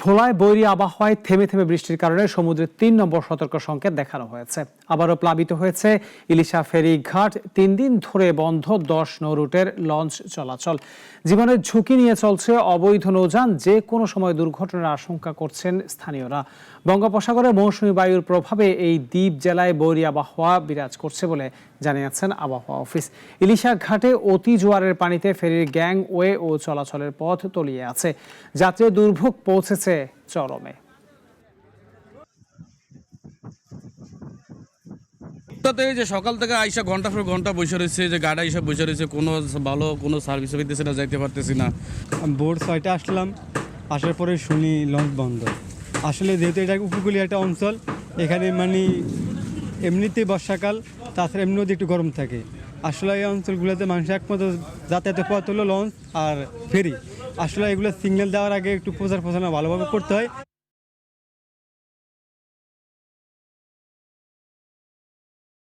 ভোলায় বৈরী আবহাওয়ায় থেমে থেমে বৃষ্টির কারণে সমুদ্রে তিন নম্বর সতর্ক সংকেত দেখানো হয়েছে। আবারও প্লাবিত হয়েছে ইলিশা ফেরি ঘাট তিন দিন ধরে বন্ধ, দশ নৌ রুটের লঞ্চ চলাচল। জীবনের ঝুঁকি নিয়ে চলছে অবৈধ নৌযান। যে কোনো সময় দুর্ঘটনার আশঙ্কা করছেন স্থানীয়রা। বঙ্গোপসাগরে মৌসুমী বায়ুর প্রভাবে এই দ্বীপ জেলায় বৈরী আবহাওয়া বিরাজ করছে বলে জানিয়েছেন আবহাওয়া অফিস। ইলিশা ঘাটে অতি জোয়ারের পানিতে ফেরির গ্যাং ওয়ে ও চলাচলের পথ তলিয়ে আছে। যাত্রী দুর্ভোগ পৌঁছেছে চরমে। তাতে এই যে সকাল থেকে আইসা ঘণ্টা পর ঘণ্টা বসে রয়েছে যে গাড়ি আইসা বসে রয়েছে কোনো ভালো কোনো সার্ভিস পেতেছে না যাইতে পারতেছি না। আমি ভোর ছয়টা আসলাম আসার পরে শুনি লঞ্চ বন্ধ। আসলে যেহেতু এটা উপকূলীয় একটা অঞ্চল এখানে মানে এমনিতেই বর্ষাকাল তাছাড়া এমনি একটু গরম থাকে। আসলে এই অঞ্চলগুলোতে মানুষের একমাত্র যাতায়াতের পথ হলো লঞ্চ আর ফেরি। আসলে এগুলো সিগন্যাল দেওয়ার আগে একটু প্রচার প্রচারণা ভালোভাবে করতে হয়।